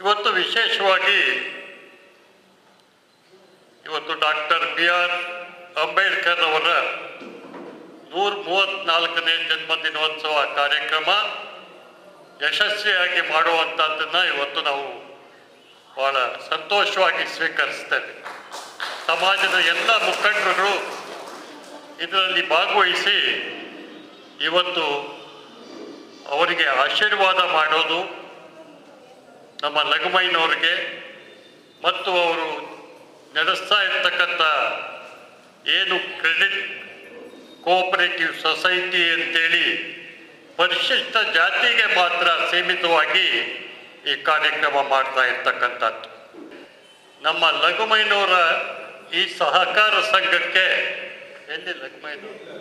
ಇವತ್ತು ವಿಶೇಷವಾಗಿ ಇವತ್ತು ಡಾಕ್ಟರ್ ಬಿ ಆರ್ ಅಂಬೇಡ್ಕರ್ ಅವರ ನೂರ ಮೂವತ್ನಾಲ್ಕನೇ ಜನ್ಮದಿನೋತ್ಸವ ಕಾರ್ಯಕ್ರಮ ಯಶಸ್ವಿಯಾಗಿ ಮಾಡುವಂಥದ್ದನ್ನ ಇವತ್ತು ನಾವು ಬಹಳ ಸಂತೋಷವಾಗಿ ಸ್ವೀಕರಿಸ್ತೇವೆ. ಸಮಾಜದ ಎಲ್ಲ ಮುಖಂಡರು ಇದರಲ್ಲಿ ಭಾಗವಹಿಸಿ ಇವತ್ತು ಅವರಿಗೆ ಆಶೀರ್ವಾದ ಮಾಡೋದು ನಮ್ಮ ಲಘುಮೈನವ್ರಿಗೆ ಮತ್ತು ಅವರು ನಡೆಸ್ತಾ ಇರ್ತಕ್ಕಂಥ ಏನು ಕ್ರೆಡಿಟ್ ಕೋಆಪರೇಟಿವ್ ಸೊಸೈಟಿ ಅಂತೇಳಿ ಪರಿಶಿಷ್ಟ ಜಾತಿಗೆ ಮಾತ್ರ ಸೀಮಿತವಾಗಿ ಈ ಕಾರ್ಯಕ್ರಮ ಮಾಡ್ತಾ ಇರ್ತಕ್ಕಂಥದ್ದು. ನಮ್ಮ ಲಘುಮೈನವರ ಈ ಸಹಕಾರ ಸಂಘಕ್ಕೆ ಎಲ್ಲಿ ಲಘುಮೈನವರು?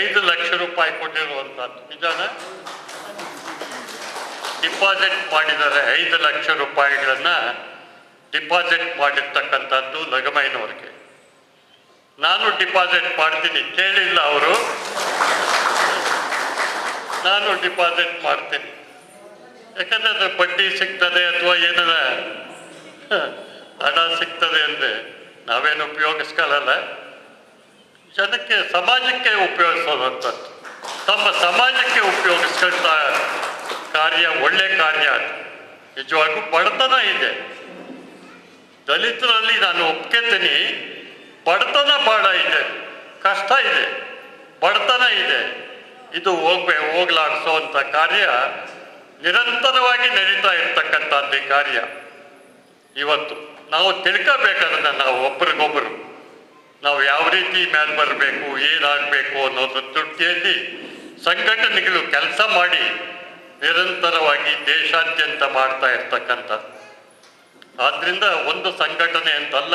ಐದು ಲಕ್ಷ ರೂಪಾಯಿ ಕೊಟ್ಟಿರುವಂಥದ್ದು. ನಿಜಾನ? ಡಿಪಾಸಿಟ್ ಮಾಡಿದ್ದಾರೆ ಐದು ಲಕ್ಷ ರೂಪಾಯಿಗಳನ್ನು ಡಿಪಾಸಿಟ್ ಮಾಡಿರ್ತಕ್ಕಂಥದ್ದು ಲಗಮೈನವ್ರಿಗೆ ನಾನು ಡಿಪಾಸಿಟ್ ಮಾಡ್ತೀನಿ, ಕೇಳಿಲ್ಲ ಅವರು. ನಾನು ಡಿಪಾಸಿಟ್ ಮಾಡ್ತೀನಿ. ಯಾಕಂದರೆ ಅದು ಬಡ್ಡಿ ಸಿಗ್ತದೆ ಅಥವಾ ಏನಾರ ಹಣ ಸಿಗ್ತದೆ ಅಂದ್ರೆ ನಾವೇನು ಉಪಯೋಗಿಸ್ಕೊಳ್ಳಲ್ಲ ಜನಕ್ಕೆ ಸಮಾಜಕ್ಕೆ ಉಪಯೋಗಿಸೋದಂಥದ್ದು ತಮ್ಮ ಸಮಾಜಕ್ಕೆ ಉಪಯೋಗಿಸ್ಕೊಂತ ಕಾರ್ಯ ಒಳ್ಳೆ ಕಾರ್ಯ ಅದು. ನಿಜವಾಗೂ ಬಡತನ ಇದೆ. ದಲಿತರಲ್ಲಿ ನಾನು ಒಪ್ಕೆತೀನಿ. ಬಡತನ ಬಹಳ ಇದೆ. ಕಷ್ಟ ಇದೆ. ಬಡತನ ಇದೆ. ಇದು ಹೋಗ್ಬೇ ಹೋಗ್ಲಾಡಿಸೋವಂಥ ಕಾರ್ಯ ನಿರಂತರವಾಗಿ ನಡೀತಾ ಇರ್ತಕ್ಕಂಥದ್ದು ಕಾರ್ಯ. ಇವತ್ತು ನಾವು ತಿಳ್ಕೋಬೇಕದನ್ನ ನಾವು ಒಬ್ರಿಗೊಬ್ರು. ನಾವು ಯಾವ ರೀತಿ ಮೇಲೆ ಬರಬೇಕು, ಏನಾಗಬೇಕು ಅನ್ನೋದ್ರ ದೃಷ್ಟಿಯಲ್ಲಿ ಸಂಘಟನೆಗಳು ಕೆಲಸ ಮಾಡಿ ನಿರಂತರವಾಗಿ ದೇಶಾದ್ಯಂತ ಮಾಡ್ತಾ ಇರ್ತಕ್ಕಂಥದ್ದು ಆದ್ರಿಂದ ಒಂದು ಸಂಘಟನೆ ಅಂತಲ್ಲ,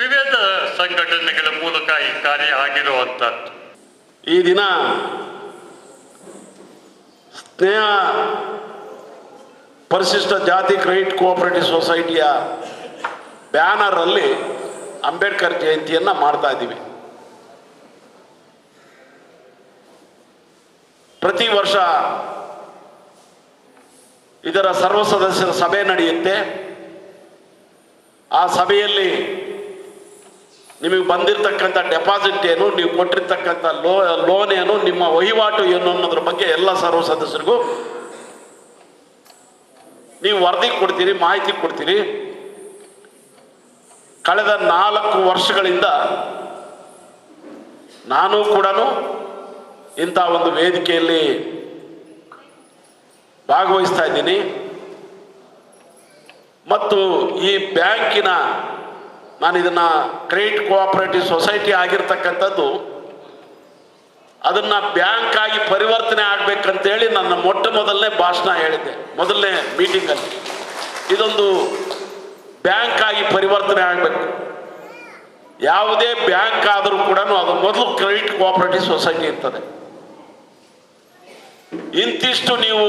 ವಿವಿಧ ಸಂಘಟನೆಗಳ ಮೂಲಕ ಈ ಕಾರ್ಯ ಆಗಿರುವಂಥದ್ದು. ಈ ದಿನ ಸ್ನೇಹ ಪರಿಶಿಷ್ಟ ಜಾತಿ ಕ್ರೆಡಿಟ್ ಕೋಆಪರೇಟಿವ್ ಸೊಸೈಟಿಯ ಬ್ಯಾನರಲ್ಲಿ ಅಂಬೇಡ್ಕರ್ ಜಯಂತಿಯನ್ನು ಮಾಡ್ತಾ ಇದ್ದೀವಿ. ಪ್ರತಿ ವರ್ಷ ಇದರ ಸರ್ವ ಸದಸ್ಯರ ಸಭೆ ನಡೆಯುತ್ತೆ. ಆ ಸಭೆಯಲ್ಲಿ ನಿಮಗೆ ಬಂದಿರತಕ್ಕಂಥ ಡೆಪಾಸಿಟ್ ಏನು ನೀವು ಕೊಟ್ಟಿರ್ತಕ್ಕಂಥ ಲೋ ಲೋನ್ ಏನು ನಿಮ್ಮ ವಹಿವಾಟು ಏನು ಅನ್ನೋದ್ರ ಬಗ್ಗೆ ಎಲ್ಲ ಸರ್ವ ಸದಸ್ಯರಿಗೂ ನೀವು ವರದಿ ಕೊಡ್ತೀರಿ, ಮಾಹಿತಿ ಕೊಡ್ತೀರಿ. ಕಳೆದ ನಾಲ್ಕು ವರ್ಷಗಳಿಂದ ನಾನು ಕೂಡ ಇಂಥ ಒಂದು ವೇದಿಕೆಯಲ್ಲಿ ಭಾಗವಹಿಸ್ತಾ ಇದ್ದೀನಿ. ಮತ್ತು ಈ ಬ್ಯಾಂಕಿನ ನಾನು ಇದನ್ನ ಕ್ರೆಡಿಟ್ ಕೋಆಪರೇಟಿವ್ ಸೊಸೈಟಿ ಆಗಿರ್ತಕ್ಕಂಥದ್ದು, ಅದನ್ನ ಬ್ಯಾಂಕ್ ಆಗಿ ಪರಿವರ್ತನೆ ಆಗ್ಬೇಕಂತೇಳಿ ನನ್ನ ಮೊಟ್ಟ ಮೊದಲನೇ ಭಾಷಣ ಹೇಳಿದ್ದೆ, ಮೊದಲನೇ ಮೀಟಿಂಗಲ್ಲಿ ಇದೊಂದು ಬ್ಯಾಂಕ್ ಆಗಿ ಪರಿವರ್ತನೆ ಆಗಬೇಕು. ಯಾವುದೇ ಬ್ಯಾಂಕ್ ಆದರೂ ಕೂಡ ಅದು ಮೊದಲು ಕ್ರೆಡಿಟ್ ಕೋಆಪರೇಟಿವ್ ಸೊಸೈಟಿ ಇರ್ತದೆ. ಇಂತಿಷ್ಟು ನೀವು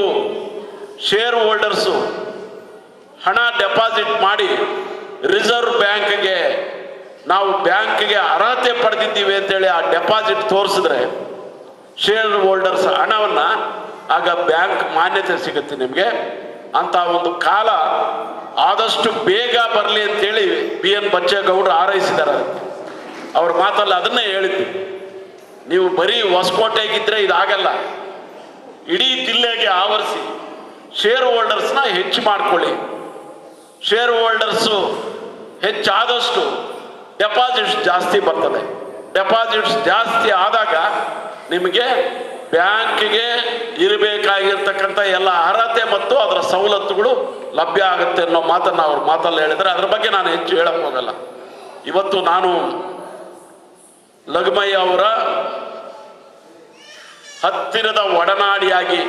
ಶೇರ್ ಹೋಲ್ಡರ್ಸು ಹಣ ಡೆಪಾಸಿಟ್ ಮಾಡಿ ರಿಸರ್ವ್ ಬ್ಯಾಂಕ್ಗೆ ನಾವು ಬ್ಯಾಂಕ್ಗೆ ಅರ್ಹತೆ ಪಡೆದಿದ್ದೀವಿ ಅಂತೇಳಿ ಆ ಡೆಪಾಸಿಟ್ ತೋರಿಸಿದ್ರೆ ಶೇರ್ ಹೋಲ್ಡರ್ಸ್ ಹಣವನ್ನು ಆಗ ಬ್ಯಾಂಕ್ ಮಾನ್ಯತೆ ಸಿಗುತ್ತೆ ನಿಮಗೆ. ಅಂತ ಒಂದು ಕಾಲ ಆದಷ್ಟು ಬೇಗ ಬರಲಿ ಅಂತೇಳಿ ಬಿ ಎನ್ ಬಚ್ಚೇಗೌಡರು ಹಾರೈಸಿದ್ದಾರೆ. ಅವ್ರ ಮಾತಲ್ಲಿ ಅದನ್ನೇ ಹೇಳಿದ್ದು ನೀವು ಬರೀ ಹೊಸಕೋಟೆಗಿದ್ರೆ ಇದಾಗಲ್ಲ. ಇಡೀ ಜಿಲ್ಲೆಗೆ ಆವರಿಸಿ ಶೇರ್ ಹೋಲ್ಡರ್ಸ್ನ ಹೆಚ್ಚು ಮಾಡ್ಕೊಳ್ಳಿ. ಶೇರ್ ಹೋಲ್ಡರ್ಸು ಹೆಚ್ಚಾದಷ್ಟು ಡೆಪಾಸಿಟ್ಸ್ ಜಾಸ್ತಿ ಬರ್ತದೆ. ಡೆಪಾಸಿಟ್ಸ್ ಜಾಸ್ತಿ ಆದಾಗ ನಿಮಗೆ ಬ್ಯಾಂಕಿಗೆ ಇರಬೇಕಾಗಿರ್ತಕ್ಕಂಥ ಎಲ್ಲ ಅರ್ಹತೆ ಮತ್ತು ಅದರ ಸವಲತ್ತುಗಳು ಲಭ್ಯ ಆಗುತ್ತೆ ಅನ್ನೋ ಮಾತನ್ನು ಅವ್ರ ಮಾತಲ್ಲಿ ಹೇಳಿದರೆ ಅದ್ರ ಬಗ್ಗೆ ನಾನು ಹೆಚ್ಚು ಹೇಳಕ್ ಹೋಗಲ್ಲ. ಇವತ್ತು ನಾನು ಲಘುಮಯ್ಯ ಅವರ ಹತ್ತಿರದ ಒಡನಾಡಿಯಾಗಿ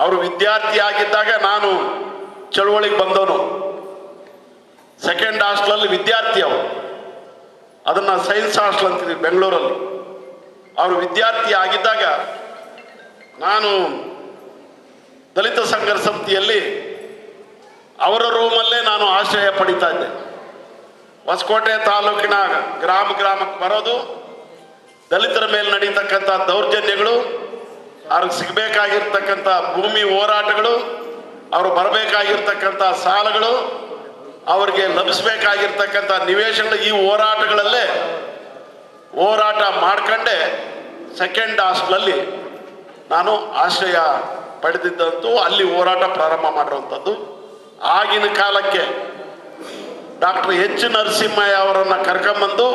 ಅವರು ವಿದ್ಯಾರ್ಥಿಯಾಗಿದ್ದಾಗ ನಾನು ಚಳುವಳಿಗೆ ಬಂದವನು. ಸೆಕೆಂಡ್ ಹಾಸ್ಟ್ಲಲ್ಲಿ ವಿದ್ಯಾರ್ಥಿ ಅವರು. ಅದನ್ನ ಸೈನ್ಸ್ ಹಾಸ್ಟೆಲ್ ಅಂತಿದ್ವಿ ಬೆಂಗಳೂರಲ್ಲಿ. ಅವರು ವಿದ್ಯಾರ್ಥಿ ಆಗಿದ್ದಾಗ ನಾನು ದಲಿತ ಸಂಘರ್ಷ ಸಮಿತಿಯಲ್ಲಿ ಅವರ ರೂಮಲ್ಲೇ ನಾನು ಆಶ್ರಯ ಪಡಿತಾ ಇದ್ದೆ. ಹೊಸಕೋಟೆ ತಾಲೂಕಿನ ಗ್ರಾಮ ಗ್ರಾಮಕ್ಕೆ ಬರೋದು, ದಲಿತರ ಮೇಲೆ ನಡೀತಕ್ಕಂಥ ದೌರ್ಜನ್ಯಗಳು ಅವ್ರಿಗೆ ಸಿಗಬೇಕಾಗಿರ್ತಕ್ಕಂಥ ಭೂಮಿ ಹೋರಾಟಗಳು, ಅವರು ಬರಬೇಕಾಗಿರ್ತಕ್ಕಂಥ ಸಾಲಗಳು, ಅವರಿಗೆ ಲಭಿಸಬೇಕಾಗಿರ್ತಕ್ಕಂಥ ನಿವೇಶನ ಈ ಹೋರಾಟಗಳಲ್ಲೇ ಹೋರಾಟ ಮಾಡ್ಕಂಡೆ ಸೆಕೆಂಡ್ ಹಾಸ್ಟ್ಲಲ್ಲಿ ನಾನು ಆಶ್ರಯ ಪಡೆದಿದ್ದಂತೂ ಅಲ್ಲಿ ಹೋರಾಟ ಪ್ರಾರಂಭ ಮಾಡಿರುವಂಥದ್ದು. ಆಗಿನ ಕಾಲಕ್ಕೆ ಡಾಕ್ಟರ್ ಎಚ್ ನರಸಿಂಹಯ್ಯ ಅವರನ್ನು ಕರ್ಕೊಂಬಂದು,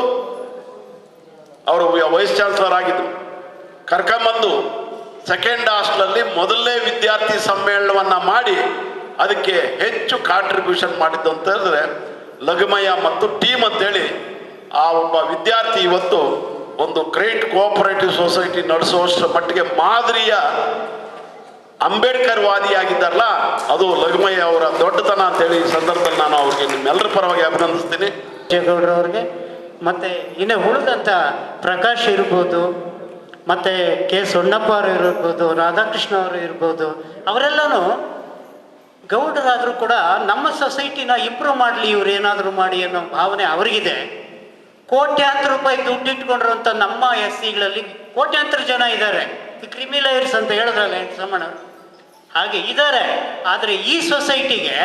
ಅವರು ವೈಸ್ ಚಾನ್ಸಲರ್ ಆಗಿದ್ದರು ಕರ್ಕೊಂಬಂದು ಸೆಕೆಂಡ್ ಹಾಸ್ಟೆಲಲ್ಲಿ ಮೊದಲನೇ ವಿದ್ಯಾರ್ಥಿ ಸಮ್ಮೇಳನವನ್ನು ಮಾಡಿ ಅದಕ್ಕೆ ಹೆಚ್ಚು ಕಾಂಟ್ರಿಬ್ಯೂಷನ್ ಮಾಡಿದ್ದು ಅಂತ ಹೇಳಿದ್ರೆ ಲಘುಮಯ ಮತ್ತು ಟೀಮ್ ಅಂತೇಳಿ ಆ ಒಬ್ಬ ವಿದ್ಯಾರ್ಥಿ ಇವತ್ತು ಒಂದು ಗ್ರೇಟ್ ಕೋಆಪರೇಟಿವ್ ಸೊಸೈಟಿ ನಡೆಸುವಷ್ಟರ ಮಟ್ಟಿಗೆ ಮಾದರಿಯ ಅಂಬೇಡ್ಕರ್ ವಾದಿಯಾಗಿದ್ದಾರಲ್ಲ ಅದು ಲಘುಮಯ್ಯ ಅವರ ದೊಡ್ಡತನ ಅಂತೇಳಿ ಈ ಸಂದರ್ಭದಲ್ಲಿ ನಾನು ಅವ್ರಿಗೆ ನಿಮ್ಮೆಲ್ಲರ ಪರವಾಗಿ ಅಭಿನಂದಿಸ್ತೀನಿ. ಅವರಿಗೆ ಮತ್ತು ಇನ್ನು ಉಳಿದಂತ ಪ್ರಕಾಶ್ ಇರ್ಬೋದು ಮತ್ತು ಕೆ ಸೊಣ್ಣಪ್ಪ ಅವರು ಇರ್ಬೋದು, ರಾಧಾಕೃಷ್ಣ ಅವರು ಇರ್ಬೋದು, ಅವರೆಲ್ಲನೂ ಗೌಡರಾದರೂ ಕೂಡ ನಮ್ಮ ಸೊಸೈಟಿನ ಇಂಪ್ರೂವ್ ಮಾಡಲಿ ಇವ್ರು ಏನಾದರೂ ಮಾಡಿ ಅನ್ನೋ ಭಾವನೆ ಅವರಿಗಿದೆ. ಕೋಟ್ಯಾಂತರ ರೂಪಾಯಿ ದುಡ್ಡು ಇಟ್ಕೊಂಡಿರುವಂಥ ನಮ್ಮ ಎಸ್ ಸಿಗಳಲ್ಲಿ ಕೋಟ್ಯಾಂತರ ಜನ ಇದ್ದಾರೆ. ಕ್ರಿಮಿಲೈರ್ಸ್ ಅಂತ ಹೇಳಿದ್ರಲ್ಲ ಸಮಣ ಹಾಗೆ ಇದ್ದಾರೆ. ಆದರೆ ಈ ಸೊಸೈಟಿಗೆ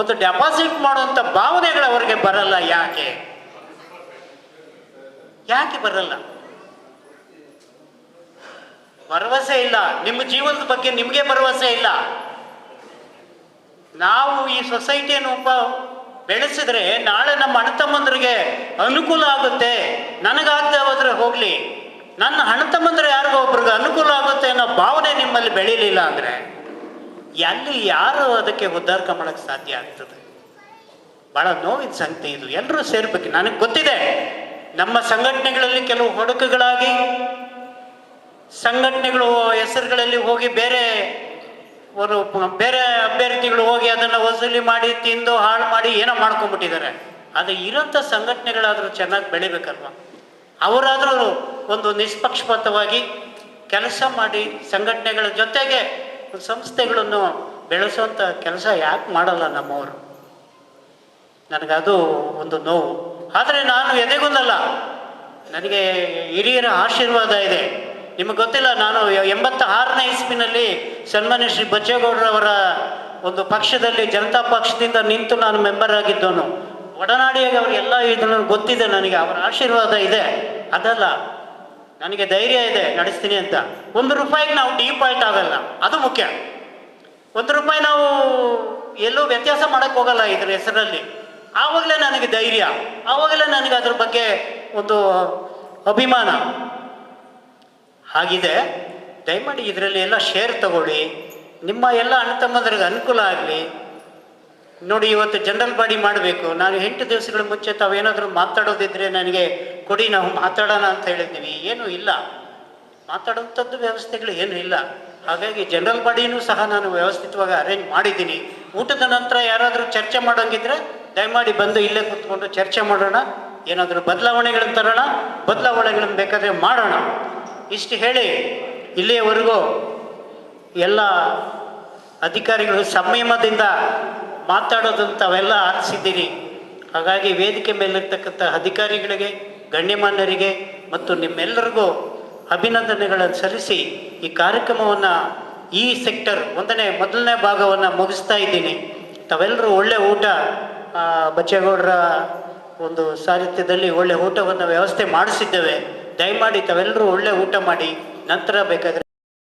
ಒಂದು ಡೆಪಾಸಿಟ್ ಮಾಡುವಂಥ ಭಾವನೆಗಳು ಅವರಿಗೆ ಬರಲ್ಲ ಯಾಕೆ? ಯಾಕೆ ಬರಲ್ಲ? ಭರವಸೆ ಇಲ್ಲ. ನಿಮ್ಮ ಜೀವನದ ಬಗ್ಗೆ ನಿಮಗೆ ಭರವಸೆ ಇಲ್ಲ. ನಾವು ಈ ಸೊಸೈಟಿಯನ್ನು ಒಬ್ಬ ಬೆಳೆಸಿದ್ರೆ ನಾಳೆ ನಮ್ಮ ಅಣ್ಣ ತಮ್ಮಂದ್ರಿಗೆ ಅನುಕೂಲ ಆಗುತ್ತೆ. ನನಗಾಗದೆ ಹೋದ್ರೆ ಹೋಗ್ಲಿ. ನನ್ನ ಅಣ್ಣ ತಮ್ಮಂದ್ರೆ ಯಾರಿಗೋ ಒಬ್ರಿಗೆ ಅನುಕೂಲ ಆಗುತ್ತೆ ಅನ್ನೋ ಭಾವನೆ ನಿಮ್ಮಲ್ಲಿ ಬೆಳೀಲಿಲ್ಲ ಅಂದ್ರೆ ಎಲ್ಲಿ ಯಾರು ಅದಕ್ಕೆ ಉದ್ಧಾರ ಮಾಡಕ್ ಸಾಧ್ಯ ಆಗ್ತದೆ? ಬಹಳ ನೋವಿನ ಸಂಗತಿ ಇದು. ಎಲ್ಲರೂ ಸೇರ್ಬೇಕು. ನನಗೆ ಗೊತ್ತಿದೆ. ನಮ್ಮ ಸಂಘಟನೆಗಳಲ್ಲಿ ಕೆಲವು ಹೊಡಕುಗಳಾಗಿ ಸಂಘಟನೆಗಳು ಹೆಸರುಗಳಲ್ಲಿ ಹೋಗಿ ಬೇರೆ ಅವರು ಬೇರೆ ಅಭ್ಯರ್ಥಿಗಳು ಹೋಗಿ ಅದನ್ನು ವಸೂಲಿ ಮಾಡಿ ತಿಂದು ಹಾಳು ಮಾಡಿ ಏನೋ ಮಾಡ್ಕೊಂಡ್ಬಿಟ್ಟಿದ್ದಾರೆ. ಅದು ಇರೋಂಥ ಸಂಘಟನೆಗಳಾದರೂ ಚೆನ್ನಾಗಿ ಬೆಳಿಬೇಕಲ್ವ? ಅವರಾದರೂ ಒಂದು ನಿಷ್ಪಕ್ಷಪಾತವಾಗಿ ಕೆಲಸ ಮಾಡಿ ಸಂಘಟನೆಗಳ ಜೊತೆಗೆ ಸಂಸ್ಥೆಗಳನ್ನು ಬೆಳೆಸುವಂಥ ಕೆಲಸ ಯಾಕೆ ಮಾಡಲ್ಲ ನಮ್ಮವರು? ನನಗದು ಒಂದು ನೋವು. ಆದರೆ ನಾನು ಎದೆಗೊಂದಲ್ಲ. ನನಗೆ ಹಿರಿಯರ ಆಶೀರ್ವಾದ ಇದೆ. ನಿಮಗೆ ಗೊತ್ತಿಲ್ಲ, ನಾನು ಎಂಬತ್ತ ಆರನೇ ಇಸ್ವಿನಲ್ಲಿ ಸನ್ಮಾನ್ಯ ಶ್ರೀ ಬಚ್ಚೇಗೌಡರವರ ಒಂದು ಪಕ್ಷದಲ್ಲಿ, ಜನತಾ ಪಕ್ಷದಿಂದ ನಿಂತು ನಾನು ಮೆಂಬರ್ ಆಗಿದ್ದವನು. ಒಡನಾಡಿಯಾಗಿ ಅವ್ರಿಗೆ ಎಲ್ಲ ಇದನ್ನು ಗೊತ್ತಿದೆ ನನಗೆ, ಅವರ ಆಶೀರ್ವಾದ ಇದೆ. ಅದಲ್ಲ, ನನಗೆ ಧೈರ್ಯ ಇದೆ, ನಡೆಸ್ತೀನಿ ಅಂತ. ಒಂದು ರೂಪಾಯಿಗೆ ನಾವು ಡಿಫಾಲ್ಟ್ ಆಗಲ್ಲ, ಅದು ಮುಖ್ಯ. ಒಂದು ರೂಪಾಯಿ ನಾವು ಎಲ್ಲೂ ವ್ಯತ್ಯಾಸ ಮಾಡಕ್ಕೆ ಹೋಗಲ್ಲ ಇದ್ರ ಹೆಸರಲ್ಲಿ. ಆವಾಗಲೇ ನನಗೆ ಧೈರ್ಯ, ಆವಾಗಲೇ ನನಗೆ ಅದ್ರ ಬಗ್ಗೆ ಒಂದು ಅಭಿಮಾನ. ಹಾಗಿದೆ. ದಯಮಾಡಿ ಇದರಲ್ಲಿ ಎಲ್ಲ ಶೇರ್ ತಗೊಳ್ಳಿ. ನಿಮ್ಮ ಎಲ್ಲ ಅಣ್ಣ ತಮ್ಮಂದ್ರಿಗೆ ಅನುಕೂಲ ಆಗಲಿ. ನೋಡಿ, ಇವತ್ತು ಜನರಲ್ ಬಾಡಿ ಮಾಡಬೇಕು. ನಾನು ಎಂಟು ದಿವಸಗಳ ಮುಂಚೆ ತಾವೇನಾದರೂ ಮಾತಾಡೋದಿದ್ರೆ ನನಗೆ ಕೊಡಿ, ನಾವು ಮಾತಾಡೋಣ ಅಂತ ಹೇಳಿದ್ದೀವಿ. ಏನೂ ಇಲ್ಲ. ಮಾತಾಡುವಂಥದ್ದು ವ್ಯವಸ್ಥೆಗಳು ಏನೂ ಇಲ್ಲ. ಹಾಗಾಗಿ ಜನರಲ್ ಬಾಡಿನೂ ಸಹ ನಾನು ವ್ಯವಸ್ಥಿತವಾಗಿ ಅರೇಂಜ್ ಮಾಡಿದ್ದೀನಿ. ಊಟದ ನಂತರ ಯಾರಾದರೂ ಚರ್ಚೆ ಮಾಡೋಂಗಿದ್ರೆ ದಯಮಾಡಿ ಬಂದು ಇಲ್ಲೇ ಕೂತ್ಕೊಂಡು ಚರ್ಚೆ ಮಾಡೋಣ. ಏನಾದರೂ ಬದಲಾವಣೆಗಳನ್ನು ತರೋಣ. ಬದಲಾವಣೆಗಳನ್ನು ಬೇಕಾದರೆ ಮಾಡೋಣ. ಇಷ್ಟು ಹೇಳಿ ಇಲ್ಲಿಯವರೆಗೂ ಎಲ್ಲ ಅಧಿಕಾರಿಗಳು ಸಂಯಮದಿಂದ ಮಾತಾಡೋದಂತ ಅವೆಲ್ಲ ಆರಿಸಿದ್ದೀರಿ. ಹಾಗಾಗಿ ವೇದಿಕೆ ಮೇಲಿರ್ತಕ್ಕಂಥ ಅಧಿಕಾರಿಗಳಿಗೆ, ಗಣ್ಯಮಾನ್ಯರಿಗೆ ಮತ್ತು ನಿಮ್ಮೆಲ್ಲರಿಗೂ ಅಭಿನಂದನೆಗಳನ್ನು ಸಲ್ಲಿಸಿ ಈ ಕಾರ್ಯಕ್ರಮವನ್ನು ಈ ಸೆಕ್ಟರ್ ಒಂದನೇ, ಮೊದಲನೇ ಭಾಗವನ್ನು ಮುಗಿಸ್ತಾ ಇದ್ದೀನಿ. ತಾವೆಲ್ಲರೂ ಒಳ್ಳೆ ಊಟ ಬಚ್ಚೇಗೌಡರ ಒಂದು ಸಾಹಿತ್ಯದಲ್ಲಿ ಒಳ್ಳೆ ಊಟವನ್ನು ವ್ಯವಸ್ಥೆ ಮಾಡಿಸಿದ್ದೇವೆ. ದಯಮಾಡಿ ತಾವೆಲ್ಲರೂ ಒಳ್ಳೆ ಊಟ ಮಾಡಿ ನಂತರ ಬೇಕಾದರೆ